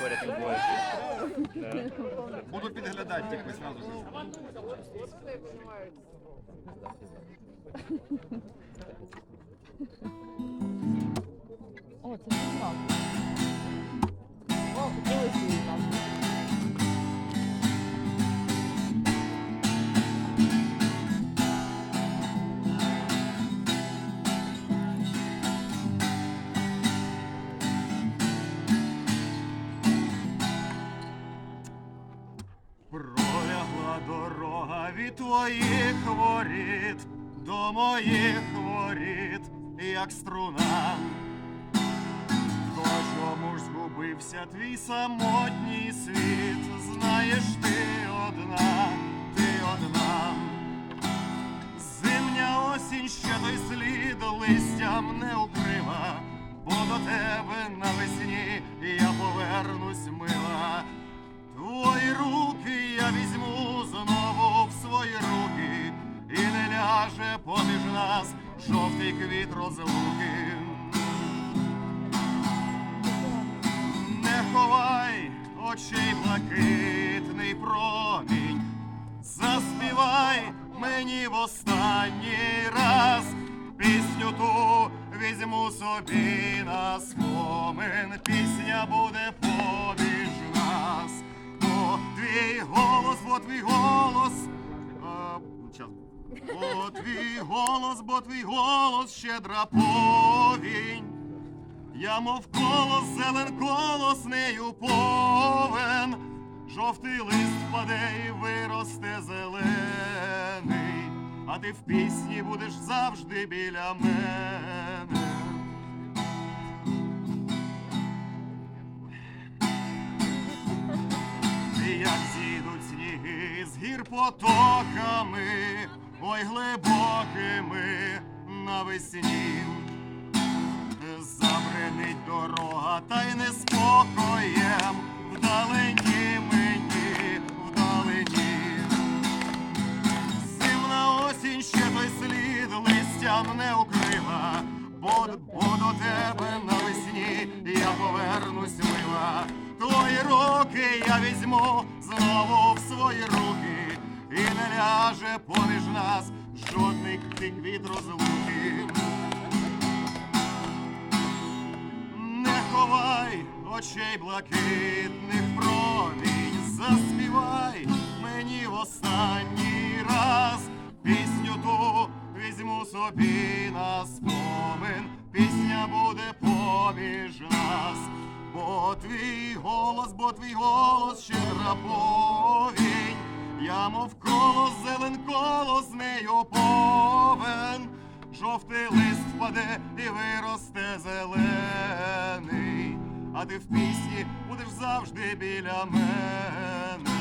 поряд не. Буду підглядати, тільки сразу ж. Пролягла дорога від твоїх воріт до моїх воріт, як струна. То чому ж згубився твій самотній світ? Знаєш, ти одна, ти одна. Зимня осінь ще той слід листям не укрила, бо до тебе навесні я повернусь мила. Твої руки візьму знову в свої руки, і не ляже поміж нас жовтий квіт розлуки. Не ховай очей блакитний промінь, заспівай мені в останній раз пісню ту візьму собі на спомин. Твій голос. А, щас. Бо твій голос, бо твій голос щедра повінь. Я мов колос, зелен колос нею повен. Жовтий лист впаде і виросте зелений, а ти в пісні будеш завжди біля мене. І Як зійдуть сніги з гір потоками, ой глибокими навесні. Забринить дорога, та й неспокоєм вдалині мені, вдалині. Зимна осінь ще той слід листям не укрила, бо, бо до тебе навесні я повернусь мила. Твої роки я візьму знову не ляже поміж нас жодний квіт розлуки. Не ховай очей блакитних промінь, заспівай мені в останній раз. Пісню ту візьму собі на спомин, пісня буде поміж нас, бо твій голос, бо твій голос щедра повінь, я мов коло зелен коло з нею повен. Жовтий лист впаде і виросте зелений, а ти в пісні будеш завжди біля мене.